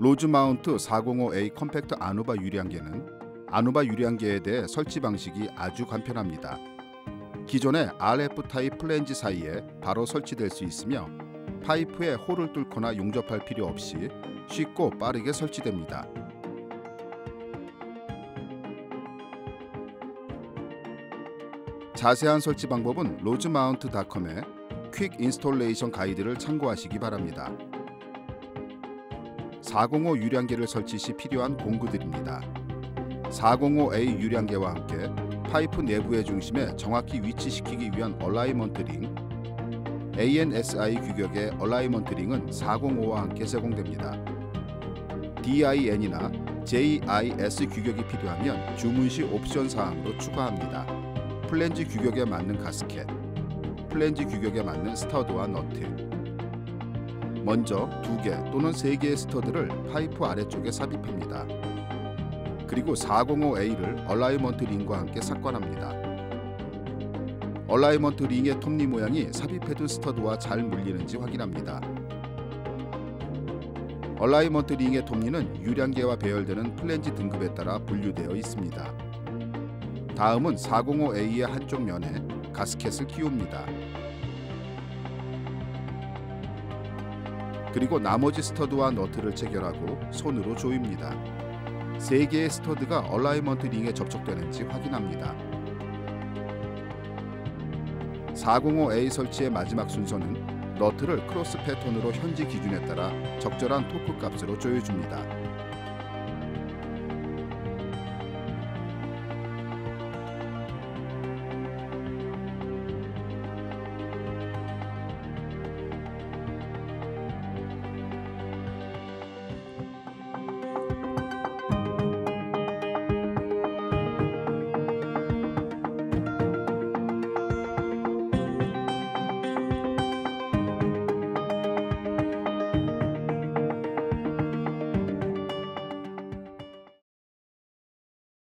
로즈마운트 405A 컴팩트 아누바 유리안개는 아누바 유리안개에 대해 설치 방식이 아주 간편합니다. 기존의 RF 타입 플랜지 사이에 바로 설치될 수 있으며 파이프에 홀을 뚫거나 용접할 필요 없이 쉽고 빠르게 설치됩니다. 자세한 설치 방법은 로즈마운트닷컴의 퀵 인스톨레이션 가이드를 참고하시기 바랍니다. 405 유량계를 설치 시 필요한 공구들입니다. 405A 유량계와 함께 파이프 내부의 중심에 정확히 위치시키기 위한 얼라이먼트 링, ANSI 규격의 얼라이먼트 링은 405와 함께 제공됩니다. DIN이나 JIS 규격이 필요하면 주문 시 옵션 사항으로 추가합니다. 플랜지 규격에 맞는 가스켓, 플랜지 규격에 맞는 스터드와 너트. 먼저 두 개 또는 세 개의 스터드를 파이프 아래쪽에 삽입합니다. 그리고 405A를 얼라이먼트 링과 함께 삭관합니다. 얼라이먼트 링의 톱니 모양이 삽입해둔 스터드와 잘 물리는지 확인합니다. 얼라이먼트 링의 톱니는 유량계와 배열되는 플랜지 등급에 따라 분류되어 있습니다. 다음은 405A의 한쪽 면에 가스켓을 끼웁니다. 그리고 나머지 스터드와 너트를 체결하고 손으로 조입니다. 세 개의 스터드가 얼라이먼트 링에 접촉되는지 확인합니다. 405A 설치의 마지막 순서는 너트를 크로스 패턴으로 현지 기준에 따라 적절한 토크 값으로 조여줍니다.